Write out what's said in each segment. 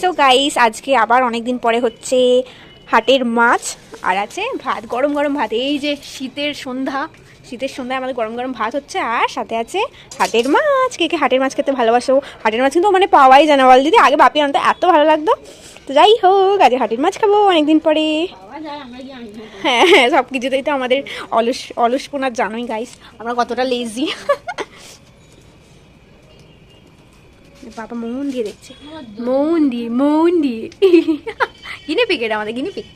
So guys আজকে আবার অনেক দিন পরে হচ্ছে হাটের মাছ আর আছে ভাত, গরম গরম ভাত। এই যে শীতের সন্ধ্যা, শীতের সন্ধ্যায় আমাদের গরম গরম ভাত হচ্ছে আর সাথে আছে হাটের মাছ। কে কে হাটের মাছ খেতে ভালোবাসো? হাটের মাছ কিন্তু মানে পাওয়াই যায় না বল দিদি, আগে বাপি আনতে এত ভালো লাগতো। তো যাই হোক, আজকে হাটের মাছ খাব অনেকদিন পরে। হ্যাঁ হ্যাঁ সব কিছুতেই তো আমাদের অলস অলসপোনার জানোই গাইস আমরা কতটা লেজি বাবা, মন দিয়ে দেখছে। মন দিয়ে মন দিয়ে। গিনে পিক, এটা আমাদের গিনে পিক।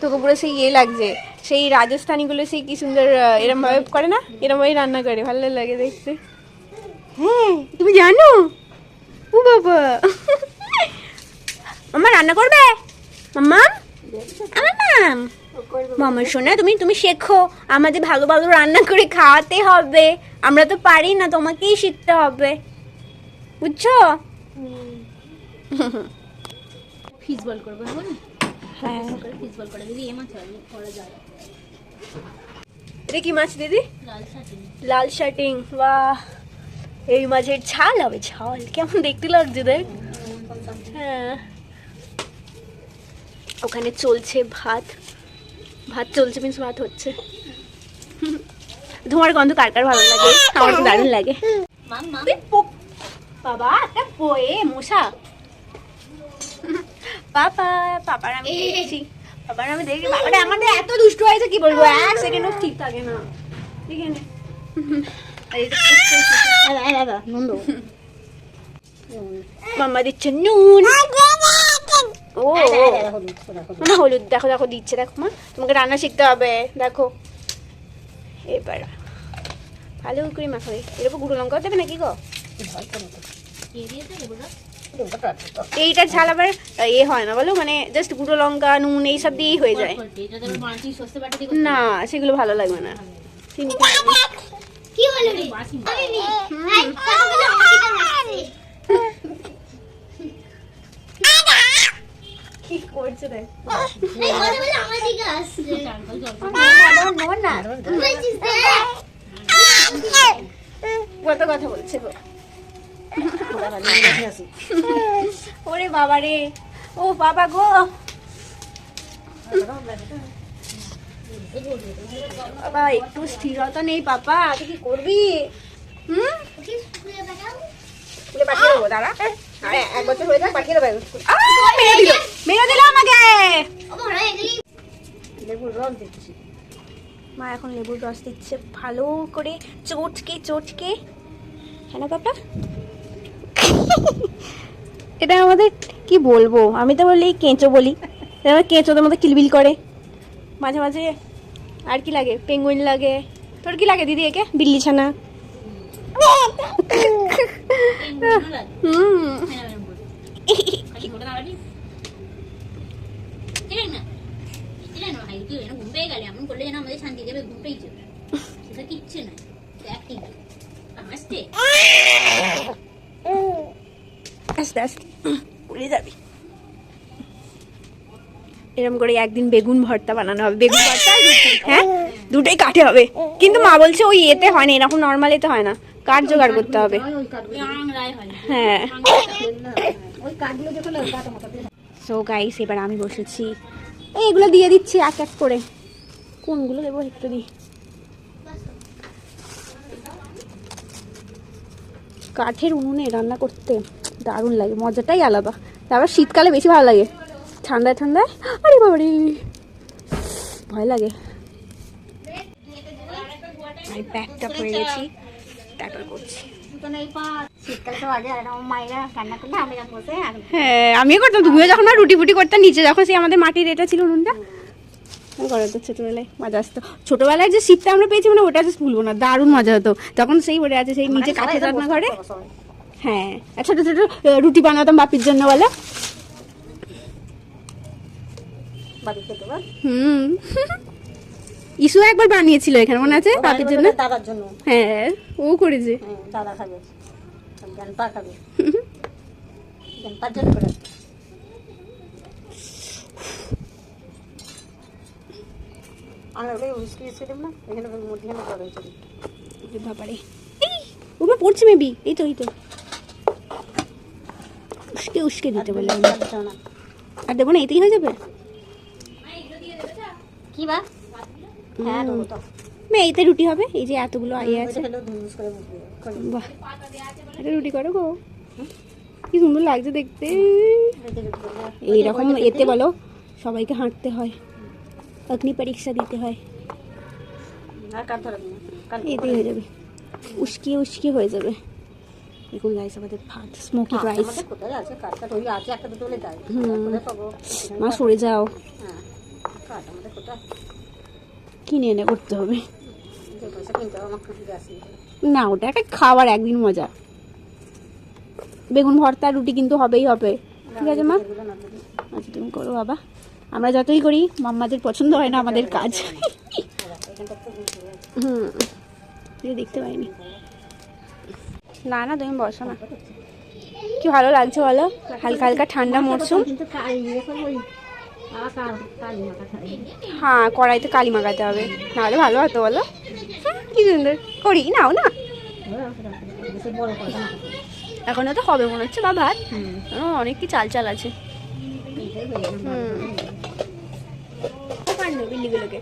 তোকে পুরো সেই ইয়ে লাগছে, সেই রাজস্থানীগুলো সেই কি সুন্দর এরম ভাবে করে না? এরম ভাবে রান্না করে, ভালো লাগে দেখতে। হ্যাঁ তুমি জানো? ও বাবা। মাম্মা রান্না করবে? মাম্মা? আমার মাম? মামা শোনা তুমি তুমি শেখো। আমাদের ভালো ভালো রান্না করে খাওয়াতে হবে। আমরা তো পারি না তোমাকেই শিখতে হবে। বুঝছ? ফিস বল করব হ্যাঁ। ফিস বল করে দিদি এ মাছ করা যায় এটা কি মাছ দিদি? লাল লাল শার্টিং বাহ। এই মাছের ঝাল হবে ঝাল। কেমন দেখতে লাগছে দেখ। হ্যাঁ। ওখানে চলছে ভাত। ভাত চলছে মিন্স ভাত হচ্ছে তোমার গন্ধ কার কার ভালো লাগে আমার তো দারুণ লাগে বাবা একটা পোয়ে মশা পাপা পাপার আমি দেখেছি পাপার আমি দেখি বাবাটা আমাদের এত দুষ্ট হয়েছে কি বলব এক সেকেন্ডও ঠিক থাকে না। নন্দ মাম্মা দিচ্ছে নুন ও মামা হলুদ দেখো দেখো দিচ্ছে দেখো মা তোমাকে রান্না শিখতে হবে দেখো এবার ভালো করে মাখাবে এর উপর গুঁড়ো লঙ্কাও দেবে নাকি গো এইটা ঝাল আবার এ হয় না বলো মানে জাস্ট গুঁড়ো লঙ্কা নুন এইসব দিয়েই হয়ে যায় না সেগুলো ভালো লাগবে না কি হলো রে দেখ। কত কথা বলছে গো। ওরে বাবা রে। ও বাবা গো। বাবা, একটু স্থিরতা নেই, পাপা। তুই কি করবি? হুম? স্কুলে পাঠিয়ে দেবো দাঁড়া। এক বছর হয়ে যাক পাঠিয়ে দেবো। মেরে দিল মেরে দিল আমাকে লেবুর রস দিচ্ছি। মা এখন লেবুর রস দিচ্ছে ভালো করে চটকে চটকে। হ্যাঁ না এটা আমাদের কি বলব? আমি তো বলি কেঁচো বলি। কেঁচোদের মধ্যে কিলবিল করে। মাঝে মাঝে আর কি লাগে? পেঙ্গুইন লাগে। তোর কি লাগে দিদি একে? বিল্লি ছানা এরকম করে একদিন বেগুন ভর্তা বানানো হবে। বেগুন ভর্তা হ্যাঁ? দুটোই কাঠে হবে। কিন্তু মা বলছে ওই এতে হয় না, এরকম নর্মাল এতে হয় না। কাঠ জোগাড় করতে হবে। হ্যাঁ। গাইস এবার আমি বসেছি। এই, এগুলো দিয়ে দিচ্ছি এক এক করে। কোনগুলো দেবো একটু দিই কাঠের উনুনে রান্না করতে দারুণ লাগে, মজাটাই আলাদা। তারপর শীতকালে বেশি ভালো লাগে। ঠান্ডায় ঠান্ডায়? আরে বাবারে! ভয় লাগে। প্যাকটা পরে গেছি করছি। হ্যাঁ আমিও করতাম। তুমিও যখন রুটি ফুটি করতাম নিচে যখন সেই আমাদের মাটির এটা ছিল উনুনটা করে তো ছোটবেলায় মজা আসতো। ছোটবেলায় যে শীতটা আমরা পেয়েছি মানে ওটা জাস্ট ভুলবো না দারুণ মজা হতো। তখন সেই ওটা আছে সেই নিচে কাঠে রান্না ঘরে। হ্যাঁ ছোট ছোট রুটি বানাতাম বাপির জন্য বলে। হুম। ইসু একবার বানিয়েছিল এখানে মনে আছে? বাপির জন্য? দাদার জন্য। হ্যাঁ ও করেছে। হ্যাঁ, দাদা খাবে। জ্ঞানপা খাবে। জ্ঞানপার জন্য করে। উস্কি না এখানে বাবারে। ওমা পড়ছে মেবি এই তো এই তো। উস্কে উস্কে দিতে বলে আর দেবো না এতেই হয়ে যাবে? কি বা হ্যাঁ এতে রুটি হবে? এই যে এতগুলো ইয়ে ওইটা আছে। বাহ। রুটি করো গো। কি সুন্দর লাগছে দেখতে। এইরকম এতে বলো সবাইকে হাঁটতে হয়। অগ্নি পরীক্ষা দিতে হয়। এতেই হয়ে যাবে। উস্কিয়ে উস্কিয়ে হয়ে যাবে। এরকম রাইস আমাদের ভাত স্মোকি রাইস মা সরে যাও। হ্যাঁ। কিনে এনে করতে হবে। না ওটা একটা খাবার একদিন মজা। বেগুন ভর্তা রুটি কিন্তু হবেই হবে। ঠিক আছে মা? আচ্ছা তুমি করো বাবা। আমরা যতই করি মাম্মাদের পছন্দ হয় না আমাদের কাজ। হুম দেখতে পাইনি। না না তুমি বসো না। কি ভালো লাগছে বলো? হালকা হালকা ঠান্ডা মরশুম হ্যাঁ কড়াইতে কালি মাখাতে হবে। নাহলে ভালো হতো বলো। কি সুন্দর। করি, নাও না। এখনও তো হবে মনে হচ্ছে? বা ভাত? অনেক কি চাল চাল আছে। বিল্লিগুলোকে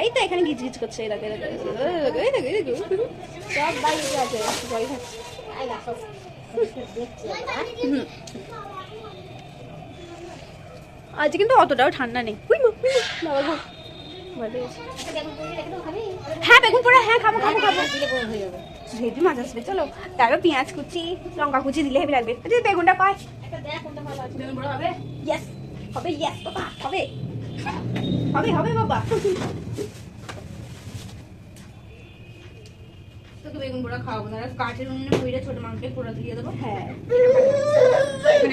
এই তো, এখানে গিজ গিজ করছে। আছে জল খাচ্ছে আই না সব দেখছি হুম। আজ কিন্তু অতটাও ঠান্ডা নেই। হ্যাঁ বেগুন পোড়া হ্যাঁ খাব খাব খাব। হেভি মাছ আসবে চলো। তারপর পেঁয়াজ কুচি লঙ্কা কুচি দিলে হেভি লাগবে। যদি বেগুনটা পাই। হবে ইয়েস হবে ইয়েস বাবা হবে। হবে হবে বাবা। তোকে বেগুন পোড়া খাওয়াবো তারা কাঠের উনুনে পুইরে ছোট মাংসকে পোড়া দিয়ে দেবো। হ্যাঁ।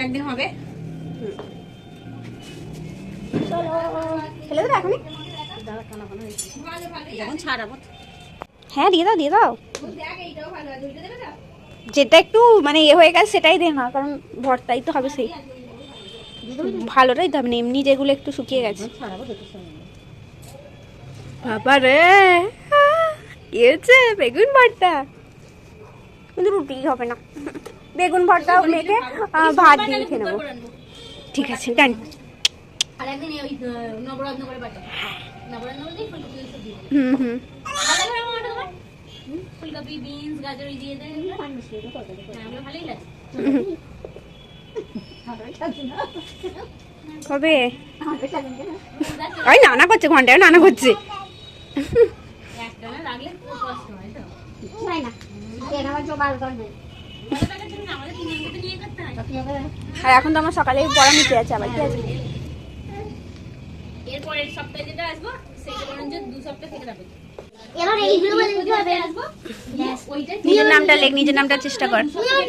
একদিন হবে। ফেলে দেবো এখনই? হ্যাঁ দিয়ে দাও দিয়ে দাও। যেটা একটু মানে এ হয়ে গেছে সেটাই দে না কারণ ভর্তাই তো হবে সেই। ভালোটাই তো হবে না এমনি যেগুলো একটু শুকিয়ে গেছে। বাবা রে হয়েছে বেগুন ভর্তা। কিন্তু রুটি হবে না। বেগুন ভর্তা মেখে ভাত দিয়ে খেয়ে নেব। ঠিক আছে ডান আর একদিন ওই নবরত্ন করে বাটা নবরত্ন বলতে ফুলকপি দিয়ে হুম হুম। বিনস গাজর দিয়ে হ্যাঁ ভালোই লাগে। কবে? ওই নানা করছে ঘন্টায় নানা করছে। আর এখন তো আমার সকালে পড়া নিচে আছে আবার কি আছে? এরপরের সপ্তাহে যেটা আসব সেইটা বরঞ্চ দু সপ্তাহ থেকে যাবে। এবার এইগুলো বলে হবে। আসব। নিজের নামটা লেখ নিজের নামটা চেষ্টা কর।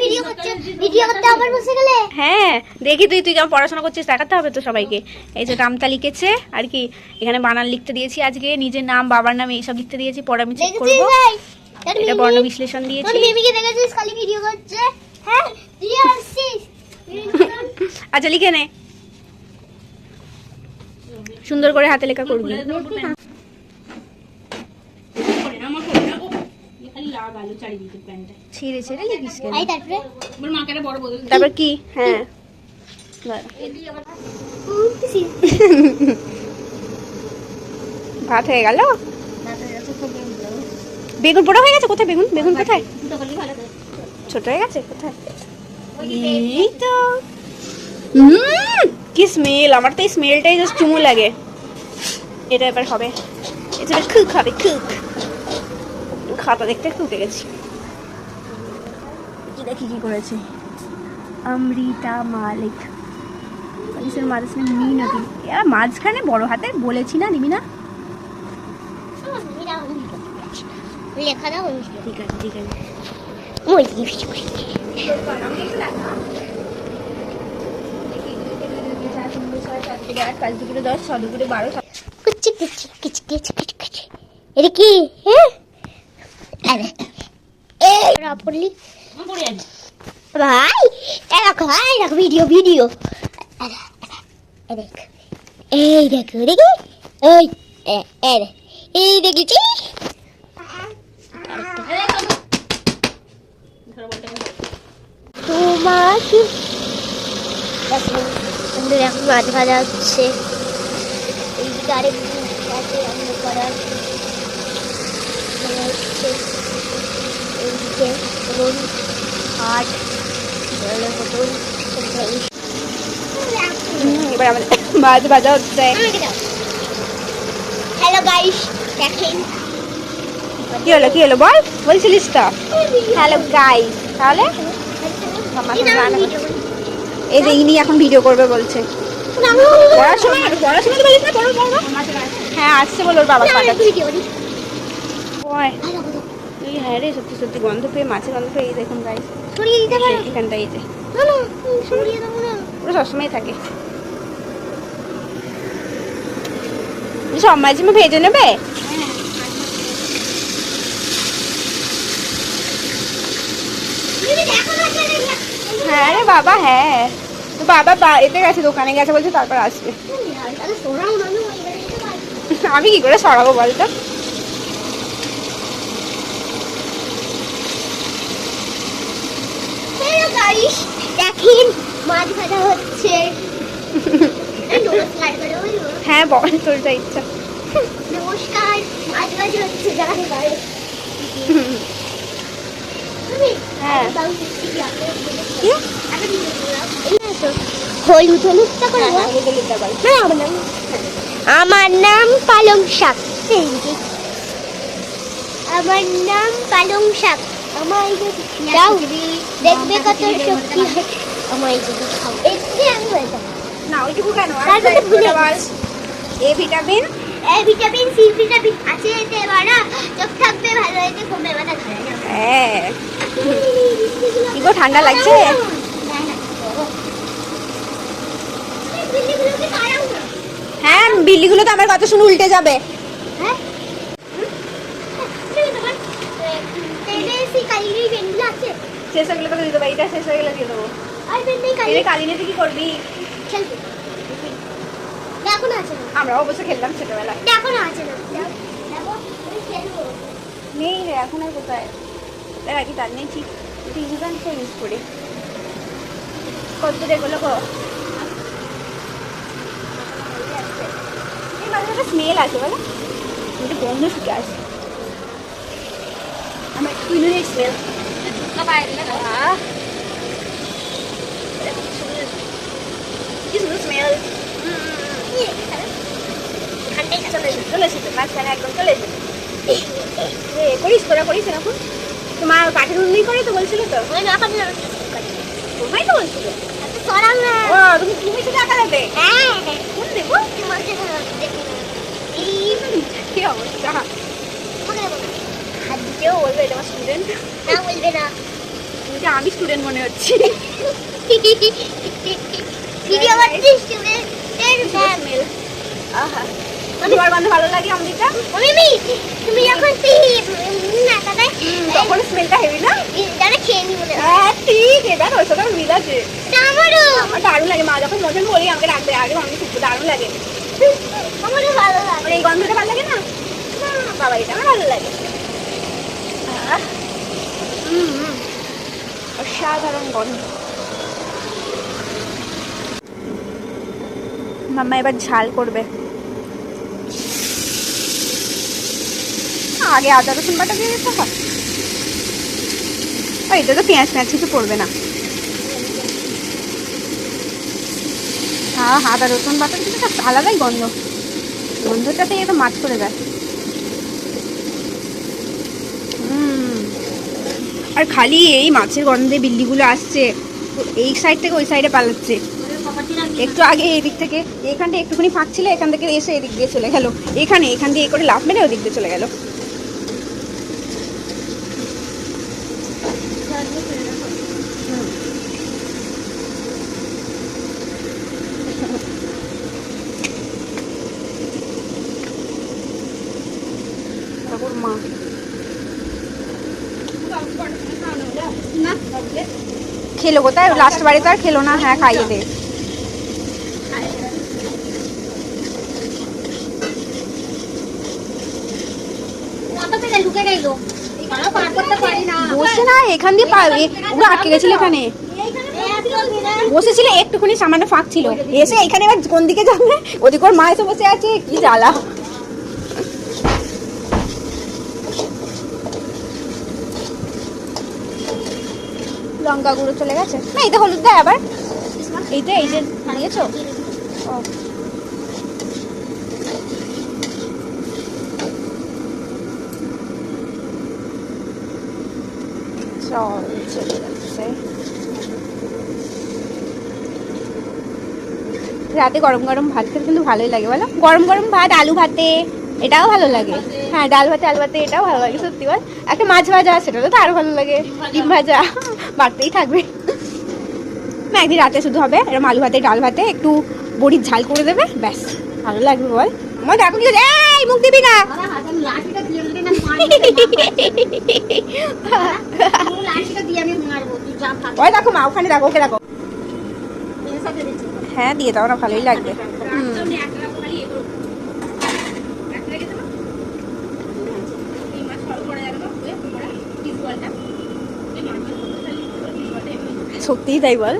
ভিডিও করছ? ভিডিও করতে আবার বসে গেলে? হ্যাঁ দেখি তুই তুই কেমন পড়াশোনা করছিস দেখাতে হবে তো সবাইকে। এই যে নামটা লিখেছে আর কি এখানে বানান লিখতে দিয়েছি আজকে নিজের নাম বাবার নাম এইসব লিখতে দিয়েছি পরে আমি চেক দেখেছিস করব। এটা বর্ণ বিশ্লেষণ দিয়েছি। মিমিকে দেখেছিস খালি ভিডিও করছে? হ্যাঁ? আসছিস? আচ্ছা লিখে নে। সুন্দর করে হাতে লেখা করবি। ছিঁড়ে ছিঁড়ে লিখিস তারপরে? কি? হ্যাঁ। ভাত হয়ে গেল? বেগুন পোড়া হয়ে গেছে কোথায়? বেগুন? বেগুন কোথায়? ছোট হয়ে গেছে কোথায়? এই তো। কি স্মেল আমার তো এই স্মেলটাই জাস্ট চুমু লাগে। এটা এবার হবে। এটা খুক হবে খুক খাতা দেখতে একটু উঠে গেছি। কি দেখি কি করেছে। অমৃতা মালিক। পুলিশের মাঝখানে মিনতি এরা মাঝখানে বড় হাতে বলেছি না নিবি না? লেখা দাও ঠিক আছে দুপুরে বারো কুচি কুচি কুচি কুচি। কি? হ্যাঁ আরে, এই রাপলি ভাই, এরকম দেখো ভিডিও ভিডিও এই দেখ দেখো এই এই দেখেছি। দেখুন আমাদের এখন মাছ ভাজা হচ্ছে। এইদিকে আরেক আছে অন্য করার হচ্ছে এইদিকে ধরুন হুম, এবার আমাদের মাছ ভাজা হচ্ছে। হ্যালো গাইস দেখেন। কি হলো কি হলো বল বলছিলিস তো? হ্যালো গাই তাহলে? করছে। এই যে ইনি এখন ভিডিও করবে বলছে। পড়াশোনা পড়াশোনা তো না পড়ো পড়ো। হ্যাঁ আসছে বলো ওর বাবা এই হ্যাঁ রে সত্যি সত্যি গন্ধ পেয়ে মাছের গন্ধ পেয়ে এই দেখুন গাই সরিয়ে দিতে পারো। এখানটা এই যে সরিয়ে দেবো না। পুরো সবসময় থাকে। সব মাঝে ভেজে নেবে? হ্যাঁ রে বাবা হ্যাঁ। তো বাবা এতে গেছে দোকানে গেছে বলছে তারপর আসবে। আমি কি করে সরাবো বলতো? দেখেন মাছ ভাজা হচ্ছে। হ্যাঁ বল তোর যা ইচ্ছা। নমস্কার মাছ ভাজা হচ্ছে হ্যাঁ। হলুদ হলুদটা করে। না আমার নাম আমার নাম পালং শাক। আমার নাম পালং শাক। আমার যাও দেখবে কত শক্তি হয়। আমার যদি খাও। একটু আমি হয়ে যাব না ওইটুকু কেন? আর তারপরে একটু ভুলে বল। A vitamin A vitamin C vitamin আছে এতে বাড়া। চোখ থাকবে ভালো হয়েছে ঘুমে মাথা ধরে না। হ্যাঁ। কি গো ঠান্ডা লাগছে বিল্লিগুলোকে তাড়াও না হ্যাঁ বিল্লিগুলো তো আমার কথা শুনে উল্টে যাবে। হ্যাঁ? শেষ হয়ে গেলে তো দিয়ে দেবো এইটা শেষ হয়ে গেলে দিয়ে দেবো। আর নেই কালি এর কি করবি? আমরা অবশ্য খেললাম ছোটবেলায়। দেখো আছে না দেখো দেখো আমি খেলব নেই রে এখন আর কোথায়? কি তার নেই ঠিক। টিভিশন ইউজ করি কত দেখল গো। মাঝে একটা স্মেল আছে বলো? কিন্তু গন্ধ শুকে আসে। আমার ইউনিক স্মেল কি সুন্দর স্মেল চলে এসেছে মাঝখানে একদম চলে এসেছে। করিস তোরা করিস এরকম। তোমার কাঠের উন্নি করে তো বলছিল তো? তোমাই তো বলছিল। তুমি তুমি শুধু একা দেবে হ্যাঁ। কোন দেবো তোমার দেখো দেখো কি অবস্থা হাত কেউ বলবে এটা আমার স্টুডেন্ট না বলবে না যে আমি স্টুডেন্ট মনে হচ্ছি ভিডিও করতে স্টুডেন্টের স্মেল আহা তোমার গন্ধ ভালো লাগে আমাদেরটা মিমি তুমি যখন না তখন স্মেলটা হেভি না দাদা খেয়ে নি হ্যাঁ ঠিক এটা ওর সাথে মিল আছে আমারও আমার দারুণ লাগে। মা যখন মজন বলি আমাকে রাখবে আগে আমি খুব দারুণ লাগে আমারও ভালো লাগে। এই গন্ধটা ভালো লাগে না, বাবা আমার ভালো লাগে। অসাধারণ গন্ধ মাম্মা এবার ঝাল করবে। আগে আদা, রসুন বাটা দিয়ে দিতে হয়। এটা তো পেঁয়াজ পেঁয়াজ কিছু পড়বে না। হ্যাঁ আদা, রসুন বাটা একটা আলাদাই গন্ধ। গন্ধটাতে এটা মাছ করে যায়। আর খালি এই মাছের গন্ধে বিল্লিগুলো আসছে এই সাইড থেকে ওই সাইডে পালাচ্ছে। একটু আগে এই দিক থেকে এখানটা একটুখানি ফাঁক ছিল, এখান থেকে এসে এদিক দিয়ে চলে গেল। এখানে, এখান দিয়ে করে লাফ মেরে ওদিক দিয়ে চলে গেল ঠাকুর মা খেলো কোথায়? লাস্ট বাড়ি তো আর খেলো না। হ্যাঁ খাইয়ে দে। বসে না এখান দিয়ে আটকে গেছিল এখানে। বসেছিল একটুখানি সামান্য ফাঁক ছিল। এসে এখানে এবার কোন দিকে যাবে? ওদিক ওর মা এসে বসে আছে। কি জ্বালা। লঙ্কা গুঁড়ো চলে গেছে। না, এইটা হলুদ দেয় আবার। এইটা, এই যে যাচ্ছে। রাতে গরম গরম ভাত খেতে কিন্তু ভালোই লাগে, বলো। গরম গরম ভাত, আলু ভাতে, এটাও ভালো লাগে। হ্যাঁ ডাল ভাতে, আলু ভাতে, এটাও ভালো লাগে, সত্যি বল। একটা মাছ ভাজা, সেটা তো আরও ভালো লাগে। ডিম ভাজা। বাড়তেই থাকবে। না একদিন রাতে শুধু হবে। এরকম আলু ভাতে ডাল ভাতে একটু বড়ির ঝাল করে দেবে ব্যাস। ভালো লাগবে বল। আমার দেখো কি হচ্ছে? এই মুখ দিবি না। ওই দেখো মা ওখানে দেখো ওকে দেখো। হ্যাঁ দিয়ে দাও না ভালোই লাগবে। হুম। সত্যিই তাই বল।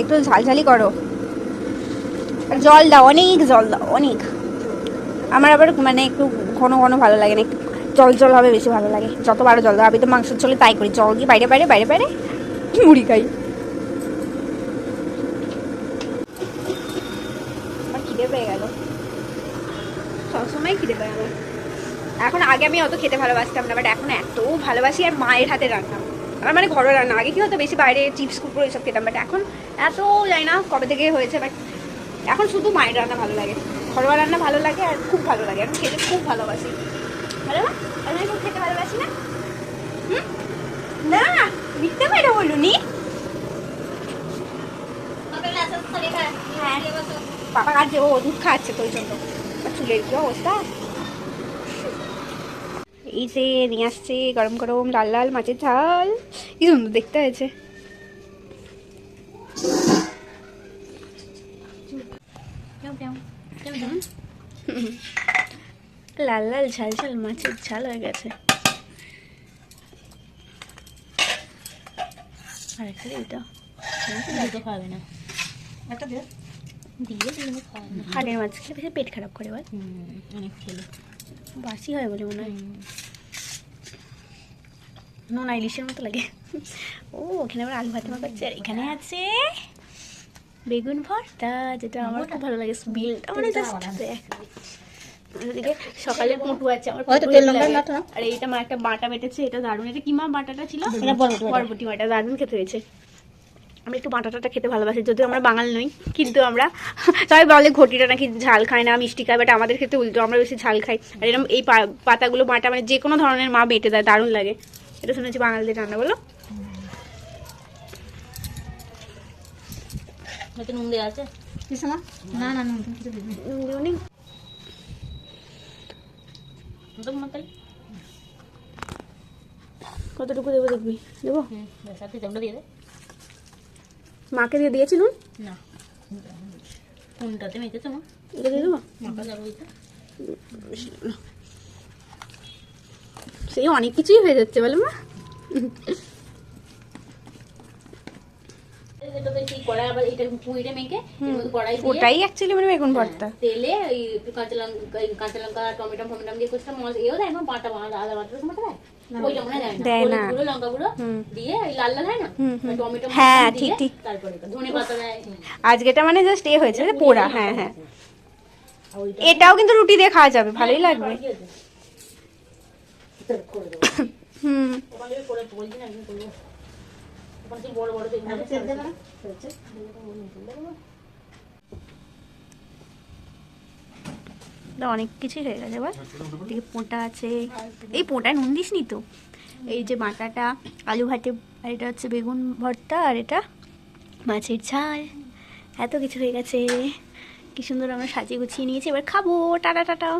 একটু ঝালঝালি করো। জল দাও, অনেক জল দাও, অনেক। আমার আবার মানে একটু ঘন ঘন ভালো লাগে না, একটু জল জল হবে বেশি ভালো লাগে। যত বারো জল দাও, আমি তো মাংস চলে তাই করি। জল দিয়ে বাইরে বাইরে বাইরে বাইরে? মুড়ি খাই। খিদে পেয়ে গেল। সবসময় খিদে পেয়ে গেল। এখন আগে আমি অত খেতে ভালোবাসতাম না বাট এখন এত ভালোবাসি আর মায়ের হাতে রান্না। আমার মানে ঘরোয়া রান্না। আগে কি হতো, বেশি বাইরে চিপস কুকুর এসব খেতাম বাট এখন এত জানি না কবে থেকে হয়েছে বাট এখন শুধু মায়ের রান্না ভালো লাগে। ঘরোয়া রান্না ভালো লাগে আর খুব ভালো লাগে। এখন খেতে খুব ভালোবাসি। ভালো না? আমি খুব খেতে ভালোবাসি না? না! মিথ্যে মেয়েটা বলুনি হ্যাঁ বাবা কাজ ও দুধ খাচ্ছে তো ওই জন্য চুলের কি অবস্থা এই যে নিয়ে আসছে গরম গরম লাল লাল মাছের ঝাল। কি সুন্দর দেখতে হয়েছে। লাল লাল ঝাল ঝাল মাছের ঝাল হয়ে গেছে। আর এখানে এটা দুটো খাবে না একটা দিয়ে না হাড়ের মাছ খেলে বেশি পেট খারাপ করে বল অনেক খেলে বাসি হয় বলে মনে হয় নোনা ইলিশের মতো লাগে ও ওখানে আবার আলু ভাতে আর এখানে আছে বেগুন ভর্তা যেটা আমার খুব ভালো লাগে স্মেলটা মানে জাস্ট দেখ ওদিকে সকালে পুটু আছে আমার হয়তো তেল লাগে। লঙ্কার আর এইটা মা একটা বাটা বেটেছে এটা দারুণ। এটা কি মা বাটাটা ছিল? এটা বরবটি বাটা। দারুণ খেতে হয়েছে। আমি একটু বাটাটাটা খেতে ভালোবাসি যদিও আমরা বাঙাল নই কিন্তু আমরা সবাই বলে ঘটিটা নাকি ঝাল খায় না মিষ্টি খায় বাট আমাদের ক্ষেত্রে উল্টো আমরা বেশি ঝাল খাই। আর এরকম এই পা- পাতাগুলো বাটা মানে যে কোনো ধরনের মা বেটে দেয় দারুণ লাগে। এটা শুনেছি বাঙালিদের রান্না বলো। নুন দেওয়া আছে? না না না নুন নুন কতটুকু দেবো দেখবি? দেবো? দিয়ে দে। মাকে দিয়ে দিয়েছি নুন? না। কোনটাতে মেখেছো মা? এটা দিয়ে দেবো? মাখা যাব সেই অনেক কিছুই হয়ে যাচ্ছে বলে মা। কড়াই আবার এটা পুইটা মেখে কড়াই দিয়ে ওটাই অ্যাকচুয়ালি মানে বেগুন ভর্তা। তেলে ওই কাঁচা লঙ্কা কাঁচা লঙ্কা টমেটো ফমেটো দিয়ে করতে মশলা এও দেয় না বাটা বাটা আদা বাটার সময় দেয়? ওইটা মনে দেয় না। দেয় না। হলুদ গুঁড়ো লঙ্কা গুঁড়ো দিয়ে লাল লাল হয় না? টমেটো হ্যাঁ, ঠিক, ঠিক। তারপরে ধনে পাতা দেয় আজকেটা মানে জাস্ট এ হয়েছে পোড়া হ্যাঁ হ্যাঁ। এটাও কিন্তু রুটি দিয়ে খাওয়া যাবে ভালোই লাগবে। হুম। বড় বড় অনেক কিছুই হয়ে গেছে এবার এদিকে পোঁটা আছে এই পোঁটায় নুন দিস নি তো এই যে বাটাটা আলু ভাতে আর এটা হচ্ছে বেগুন ভর্তা আর এটা মাছের ঝাল এত কিছু হয়ে গেছে কি সুন্দর আমরা সাজিয়ে গুছিয়ে নিয়েছি এবার খাব টাটা টাটা